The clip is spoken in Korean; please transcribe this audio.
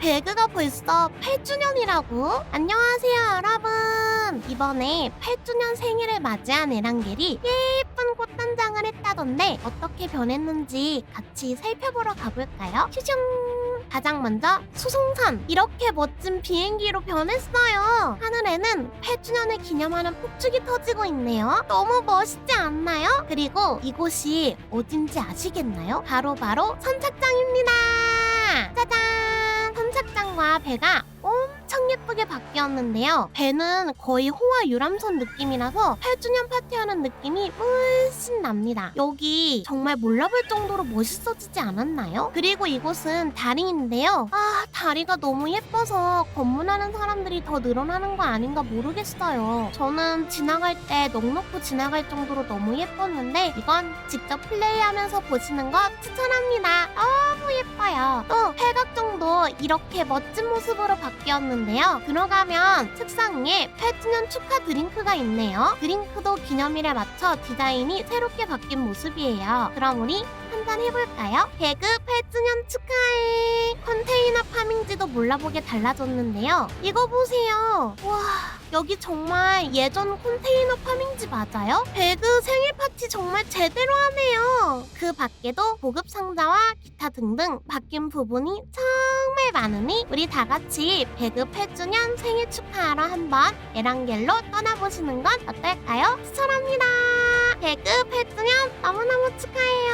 배그가 벌써 8주년이라고? 안녕하세요 여러분 이번에 8주년 생일을 맞이한 에란겔이 예쁜 꽃단장을 했다던데 어떻게 변했는지 같이 살펴보러 가볼까요? 슈슝 가장 먼저 수송선 이렇게 멋진 비행기로 변했어요 하늘에는 8주년을 기념하는 폭죽이 터지고 있네요 너무 멋있지 않나요? 그리고 이곳이 어딘지 아시겠나요? 바로바로 선착장입니다 짜잔 선착장과 배가 엄청 예쁘게 바뀌었는데요. 배는 거의 호화 유람선 느낌이라서 8주년 파티하는 느낌이 훨씬 납니다. 여기 정말 몰라볼 정도로 멋있어지지 않았나요? 그리고 이곳은 다리인데요. 아 다리가 너무 예뻐서 검문하는 사람들이 더 늘어나는 거 아닌가 모르겠어요. 저는 지나갈 때 넉넉히 지나갈 정도로 너무 예뻤는데 이건 직접 플레이하면서 보시는 거 추천합니다. 너무 예뻐요. 또 팔각정도 이렇게 멋진 모습으로 바뀌었는데요. 들어가면 책상 위에 8주년 축하 드링크가 있네요. 드링크도 기념일에 맞춰 디자인이 새롭게 바뀐 모습이에요. 그럼 우리 한잔 해볼까요? 배그 8주년 축하해 컨테이너 파밍지도 몰라보게 달라졌는데요 이거 보세요 와 여기 정말 예전 컨테이너 파밍지 맞아요? 배그 생일 파티 정말 제대로 하네요. 그 밖에도 보급 상자와 기타 등등 바뀐 부분이 정말 많으니 우리 다 같이 배그 8주년 생일 축하하러 한번 에란겔로 떠나보시는 건 어떨까요? 추천합니다. 배그 8주년 너무너무 축하해요.